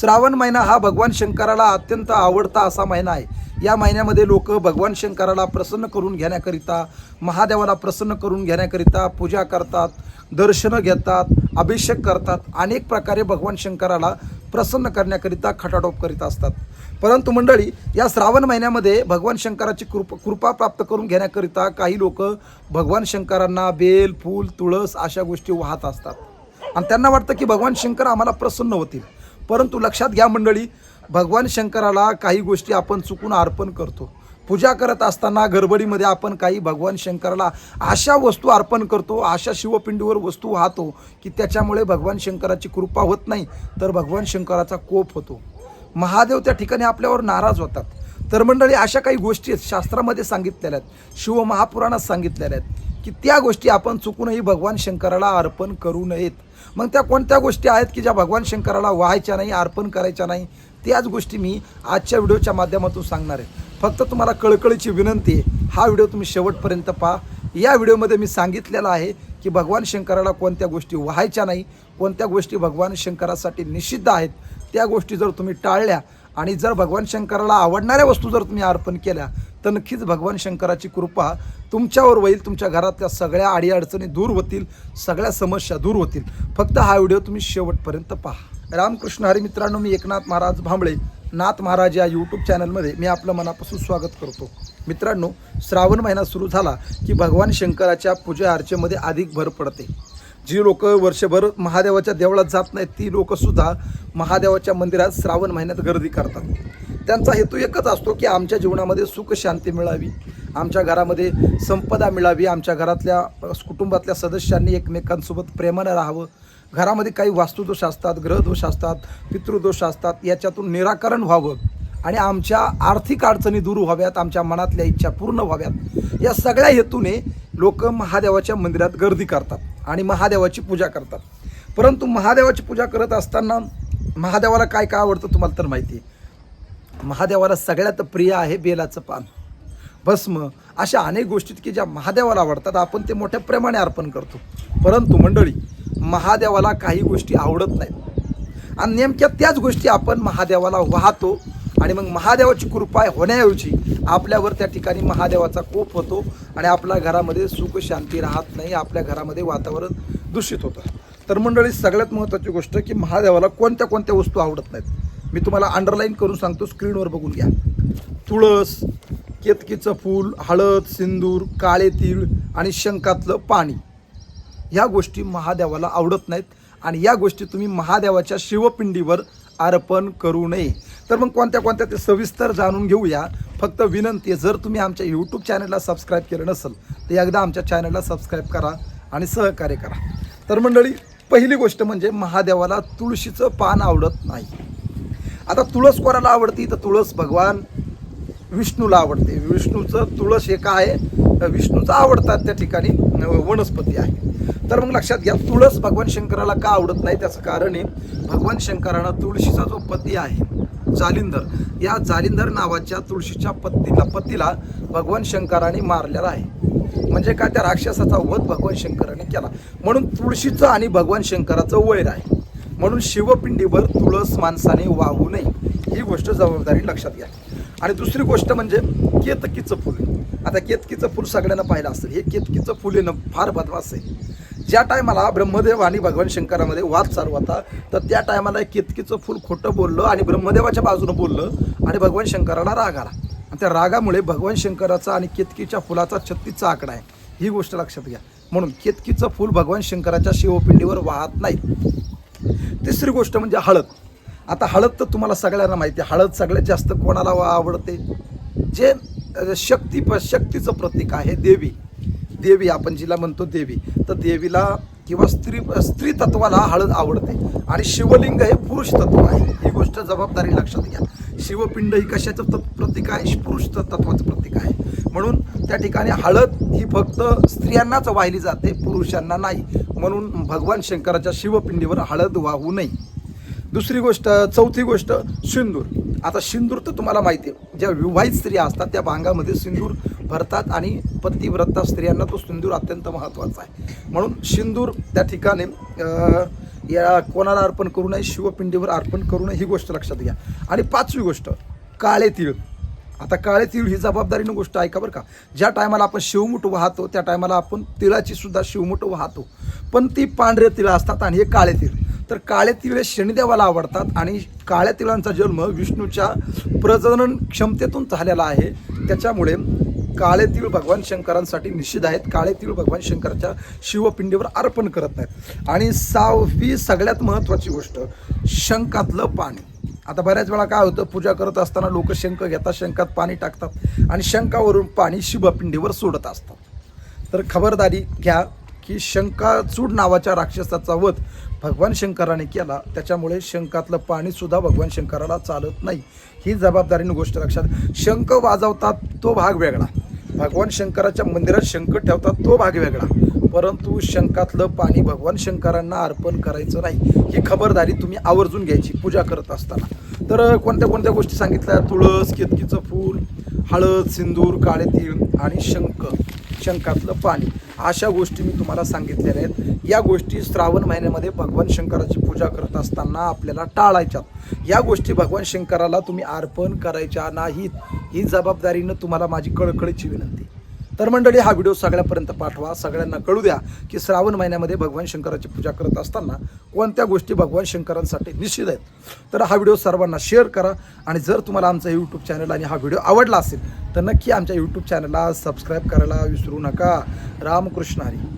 श्रावण महिना हा भगवान शंकराला अत्यंत आवडता असा महिना आहे. या महिन्यामध्ये लोक भगवान शंकराला प्रसन्न करून घेण्याकरिता महादेवाला प्रसन्न करून घेण्याकरिता पूजा करतात दर्शनं घेतात अभिषेक करतात. अनेक प्रकारे भगवान शंकराला प्रसन्न करण्याकरिता खटाटोप करीत असतात. परंतु मंडळी या श्रावण महिन्यामध्ये भगवान शंकराची कृप कृपा प्राप्त करून घेण्याकरिता काही लोक भगवान शंकरांना बेल फूल तुळस अशा गोष्टी वाहत असतात. आणि त्यांना वाटतं की भगवान शंकर आम्हाला प्रसन्न होतील. परंतु लक्षात घ्या मंडळी भगवान शंकराला काही गोष्टी आपण चुकून अर्पण करतो. पूजा करत असताना गडबडीमध्ये आपण काही भगवान शंकराला अशा वस्तू अर्पण करतो अशा शिवपिंडीवर वस्तू वाहतो की त्याच्यामुळे भगवान शंकराची कृपा होत नाही तर भगवान शंकराचा कोप होतो. महादेव त्या ठिकाणी आपल्यावर नाराज होतात. तर मंडळी अशा काही गोष्टी आहेत शास्त्रामध्ये सांगितलेल्या आहेत शिव महापुराणात सांगितलेल्या आहेत. की त्या गोष्टी आपण चुकूनही भगवान शंकराला अर्पण करू नयेत. मग त्या कोणत्या गोष्टी आहेत की ज्या भगवान शंकराला व्हायच्या नाही अर्पण करायच्या नाही त्याच गोष्टी मी आजच्या व्हिडिओच्या माध्यमातून सांगणार आहे. फक्त तुम्हाला कळकळीची विनंती आहे हा व्हिडिओ तुम्ही शेवटपर्यंत पहा. या व्हिडिओमध्ये मी सांगितलेलं आहे की भगवान शंकराला कोणत्या गोष्टी व्हायच्या नाही कोणत्या गोष्टी भगवान शंकरासाठी निषिद्ध आहेत त्या गोष्टी जर तुम्ही टाळल्या आणि जर भगवान शंकराला आवडणाऱ्या वस्तू जर तुम्ही अर्पण केल्या तर नक्कीच भगवान शंकराची कृपा. तुमच्यावर होईल तुमच्या घरातल्या सगळ्या अडीअडचणी दूर होतील सगळ्या समस्या दूर होतील. फक्त हा व्हिडिओ तुम्ही शेवटपर्यंत पहा. रामकृष्ण हरी मित्रांनो मी एकनाथ महाराज भांबळे. नाथ महाराज या यूट्यूब चॅनलमध्ये मी आपलं मनापासून स्वागत करतो. मित्रांनो श्रावण महिना सुरू झाला की भगवान शंकराच्या पूजा अर्चेमध्ये अधिक भर पडते. जी लोक वर्षभर महादेवाच्या देवळात जात नाहीत ती लोकसुद्धा महादेवाच्या मंदिरात श्रावण महिन्यात गर्दी करतात. त्यांचा हेतू एकच असतो की आमच्या जीवनामध्ये सुख शांती मिळावी. आमच्या घरामध्ये संपदा मिळावी. आमच्या घरातल्या कुटुंबातल्या सदस्यांनी एकमेकांसोबत प्रेमानं राहावं. घरामध्ये काही वास्तुदोष असतात ग्रहदोष असतात पितृदोष असतात याच्यातून निराकरण व्हावं. आणि आमच्या आर्थिक अडचणी दूर व्हाव्यात आमच्या मनातल्या इच्छा पूर्ण व्हाव्यात. या सगळ्या हेतूने लोक महादेवाच्या मंदिरात गर्दी करतात आणि महादेवाची पूजा करतात. परंतु महादेवाची पूजा करत असताना महादेवाला काय काय आवडतं तुम्हाला तर माहिती आहे. महादेवाला सगळ्यात प्रिय आहे बेलाचं पान. भस्म अशा अनेक गोष्टीत की ज्या महादेवाला आवडतात आपण ते मोठ्या प्रेमाने अर्पण करतो. परंतु मंडळी महादेवाला काही गोष्टी आवडत नाहीत. आणि नेमक्या त्याच गोष्टी आपण महादेवाला वाहतो आणि मग महादेवाची कृपा होण्याऐवजी आपल्यावर त्या ठिकाणी महादेवाचा कोप होतो आणि आपल्या घरामध्ये सुख शांती राहत नाही आपल्या घरामध्ये वातावरण दूषित होतं. तर मंडळी सगळ्यात महत्त्वाची गोष्ट की महादेवाला कोणत्या कोणत्या वस्तू आवडत नाहीत. मी तुम्हाला अंडरलाईन करून सांगतो स्क्रीनवर बघून घ्या. तुळस केतकीचं फूल हळद सिंदूर काळे तीळ आणि शंखातलं पाणी. ह्या गोष्टी महादेवाला आवडत नाहीत आणि या गोष्टी तुम्ही महादेवाच्या शिवपिंडीवर अर्पण करू नये. तर मग कोणत्या कोणत्या ते सविस्तर जाणून घेऊया. फक्त विनंती आहे जर तुम्ही आमच्या यूट्यूब चॅनलला सबस्क्राईब केलं नसेल तर एकदा आमच्या चॅनलला सबस्क्राईब करा आणि सहकार्य करा. तर मंडळी पहिली गोष्ट म्हणजे महादेवाला तुळशीचं पान आवडत नाही. आता तुळस कोणाला आवडती? तर तुळस भगवान विष्णूला आवडते. विष्णूचं तुळस हे काय आहे? विष्णूचं आवडतात त्या ठिकाणी वनस्पती आहे. तर मग लक्षात घ्या तुळस भगवान शंकराला का आवडत नाही? त्याचं कारण आहे भगवान शंकरानं तुळशीचा जो पती आहे जालिंदर या जालिंदर नावाच्या तुळशीच्या पत्तीला पतीला भगवान शंकराने मारलेला आहे. म्हणजे काय? त्या राक्षसाचा वध भगवान शंकराने केला. म्हणून तुळशीचं आणि भगवान शंकराचं वैर आहे. म्हणून शिवपिंडीवर तुळस माणसाने वाहू नये. ही गोष्ट जबाबदारी लक्षात घ्या. आणि दुसरी गोष्ट म्हणजे केतकीचं फुल. आता केतकीचं फुल सगळ्यांना पाहिलं असेल. हे केतकीचं फुल येणं फार बदमास आहे. ज्या टायमाला ब्रह्मदेव आणि भगवान शंकरामध्ये वाद चालू होता तर त्या टायमाला केतकीचं फुल खोटं बोललं आणि ब्रह्मदेवाच्या बाजूनं बोललं आणि भगवान शंकराला राग आला. आणि त्या रागामुळे भगवान शंकराचा आणि केतकीच्या फुलाचा छत्तीसचा आकडा आहे. ही गोष्ट लक्षात घ्या. म्हणून केतकीचं फुल भगवान शंकराच्या शिवपिंडीवर वाहत नाही. तिसरी गोष्ट म्हणजे हळद. आता हळद तर तुम्हाला सगळ्यांना माहिती आहे. हळद सगळ्यात जास्त कोणाला आवडते? जे शक्ती प शक्तीचं प्रतीक आहे देवी. देवी आपण जिला म्हणतो देवी. तर देवीला किंवा स्त्री स्त्री तत्वाला हळद आवडते. आणि शिवलिंग हे पुरुष तत्व आहे. ही गोष्ट जबाबदारी लक्षात घ्या. शिवपिंड ही कशाचं तत्- प्रतीक आहे? पुरुष तत्वाचं प्रतीक आहे. म्हणून त्या ठिकाणी हळद ही फक्त स्त्रियांनाच वाहिली जाते पुरुषांना नाही. म्हणून भगवान शंकराच्या शिवपिंडीवर हळद वाहू नये. दुसरी गोष्ट चौथी गोष्ट सिंदूर. आता सिंदूर तर तुम्हाला माहिती आहे. ज्या विवाहित स्त्रिया असतात त्या भांगामध्ये सिंदूर भरतात आणि पतिव्रता स्त्रियांना तो सिंदूर अत्यंत महत्त्वाचा आहे. म्हणून सिंदूर त्या ठिकाणी या कोणाला अर्पण करू नये शिवपिंडीवर अर्पण करू नये ही गोष्ट लक्षात घ्या. आणि पाचवी गोष्ट काळे तीळ. आता काळे तीळ ही जबाबदारीनं गोष्ट ऐका बरं का? ज्या टायमाला आपण शिवमुठ वाहतो त्या टायमाला आपण तिळाची सुद्धा शिवमुठ वाहतो. पण ती पांढरे तिळ असतात आणि हे काळे तीळ. तर काळे तिळ हे शनिदेवाला आवडतात आणि काळ्या तिळांचा जन्म विष्णूच्या प्रजनन क्षमतेतून झालेला आहे. त्याच्यामुळे काळे तीळ भगवान शंकरांसाठी निषिद्ध आहेत. काळे तीळ भगवान शंकराच्या शिवपिंडीवर अर्पण करत नाहीत. आणि सहावी सगळ्यात महत्त्वाची गोष्ट शंकातलं पाणी. आता बऱ्याच वेळा काय होतं पूजा करत असताना लोक शंख घेतात शंकात पाणी टाकतात आणि शंकावरून पाणी शिवपिंडीवर सोडत असतात. तर खबरदारी घ्या की शंकाचूड नावाच्या राक्षसाचा वध भगवान शंकराने केला. त्याच्यामुळे शंकातलं पाणीसुद्धा भगवान शंकराला चालत नाही. ही जबाबदारीने गोष्ट लक्षात शंख वाजवतात तो भाग वेगळा. भगवान शंकराच्या मंदिरात शंख ठेवतात तो भाग वेगळा. परंतु शंकातलं पाणी भगवान शंकरांना अर्पण करायचं नाही. ही खबरदारी तुम्ही आवर्जून घ्यायची पूजा करत असताना. तर कोणत्या कोणत्या गोष्टी सांगितल्या? तुळस केतकीचं फूल हळद सिंदूर काळे तीळ आणि शंख. शंकातलं पाणी. अशा गोष्टी मी तुम्हाला सांगितलेल्या आहेत. या गोष्टी श्रावण महिन्यामध्ये भगवान शंकराची पूजा करत असताना आपल्याला टाळायच्यात. या गोष्टी भगवान शंकराला तुम्ही अर्पण करायच्या नाहीत. ही जबाबदारीनं तुम्हाला माझी कळकळीची विनंती तर मंडळी हा व्हिडिओ सगळ्यापर्यंत पाठवा. सगळ्यांना कळू द्या की श्रावण महिन्यामध्ये भगवान शंकराची पूजा करत असताना कोणत्या गोष्टी भगवान शंकरांसाठी निश्चित आहेत? तर हा व्हिडिओ सर्वांना शेअर करा आणि जर तुम्हाला आमचा यूट्यूब चॅनल आणि हा व्हिडिओ आवडला असेल तर नक्की आमच्या यूट्यूब चॅनलला सबस्क्राईब करायला विसरू नका. रामकृष्ण हरी.